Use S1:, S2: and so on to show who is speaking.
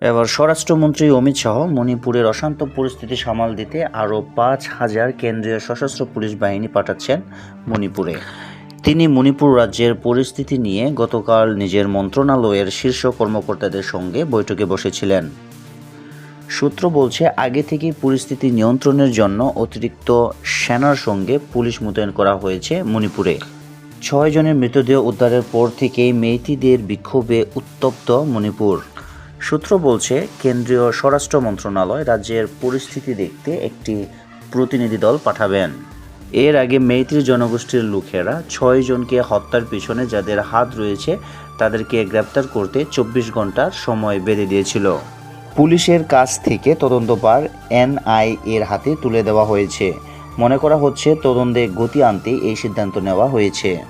S1: এবার স্বরাষ্ট্রমন্ত্রী অমিত শাহ মণিপুরের অশান্ত পরিস্থিতি সামাল দিতে আরও পাঁচ হাজার কেন্দ্রীয় সশস্ত্র পুলিশ বাহিনী পাঠাচ্ছেন মণিপুরে। তিনি মণিপুর রাজ্যের পরিস্থিতি নিয়ে গতকাল নিজের মন্ত্রণালয়ের শীর্ষ কর্মকর্তাদের সঙ্গে বৈঠকে বসেছিলেন। সূত্র বলছে, আগে থেকেই পরিস্থিতি নিয়ন্ত্রণের জন্য অতিরিক্ত সেনার সঙ্গে পুলিশ মোতায়েন করা হয়েছে মণিপুরে। ছয় জনের মৃতদেহ উদ্ধারের পর থেকেই মেইতিদের বিক্ষোভে উত্তপ্ত মণিপুর। সূত্র বলছে, কেন্দ্রীয় স্বরাষ্ট্র মন্ত্রণালয় রাজ্যের পরিস্থিতি দেখতে একটি প্রতিনিধি দল পাঠাবেন। এর আগে মেইতির জনগোষ্ঠীর লোকেরা ছয় জনকে হত্যার পিছনে যাদের হাত রয়েছে, তাদেরকে গ্রেপ্তার করতে চব্বিশ ঘণ্টার সময় বেঁধে দিয়েছিল। পুলিশের কাছ থেকে তদন্তভার এনআই এর হাতে তুলে দেওয়া হয়েছে। মনে করা হচ্ছে, তদন্তে গতি আনতে এই সিদ্ধান্ত নেওয়া হয়েছে।